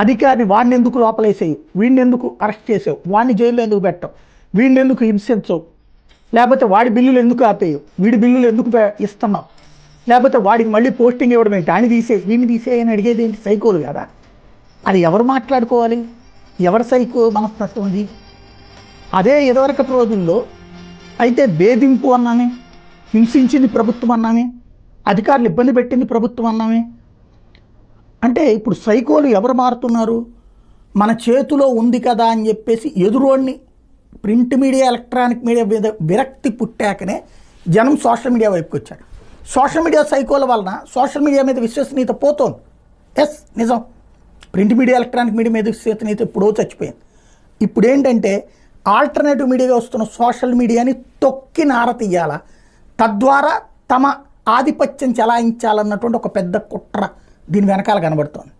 అధికారిని వాడిని ఎందుకు లోపలేసేయి? వీడిని ఎందుకు అరెస్ట్ చేసావు? వాడిని జైల్లో ఎందుకు పెట్టావు? వీడిని ఎందుకు హింసించవు? లేకపోతే వాడి బిల్లులు ఎందుకు ఆపేయవు వీడి బిల్లులు ఎందుకు ఇస్తున్నావు? లేకపోతే వాడికి మళ్ళీ పోస్టింగ్ ఇవ్వడం ఏంటి? ఆయన తీసే వీడిని తీసే అని అడిగేది ఏంటి? సైకోలు కదా. అది ఎవరు మాట్లాడుకోవాలి? ఎవరి సైకో మనస్తత్వం అది? అదే ఇదివరకటి రోజుల్లో అయితే బేధింపు అన్నామే హింసించింది ప్రభుత్వం అన్నామే అధికారులు ఇబ్బంది పెట్టింది ప్రభుత్వం అన్నామే అంటే ఇప్పుడు సైకోలు ఎవరు మారుతున్నారు? మన చేతిలో ఉంది కదా అని చెప్పేసి ఎదురోడిని ప్రింట్ మీడియా ఎలక్ట్రానిక్ మీడియా మీద విరక్తి పుట్టాకనే జనం సోషల్ మీడియా వైపుకి వచ్చారు. సోషల్ మీడియా సైకోల వలన సోషల్ మీడియా మీద విశ్వసనీయత పోతోంది. ఎస్ నిజం. ప్రింట్ మీడియా ఎలక్ట్రానిక్ మీడియా మీద విశ్వసనీయత ఎప్పుడో చచ్చిపోయింది. ఇప్పుడు ఏంటంటే ఆల్టర్నేటివ్ మీడియాగా వస్తున్న సోషల్ మీడియాని తొక్కి నారతీయాల తద్వారా తమ ఆధిపత్యం చెలాయించాలన్నటువంటి ఒక పెద్ద కుట్ర దీని వెనకాల కనబడుతోంది.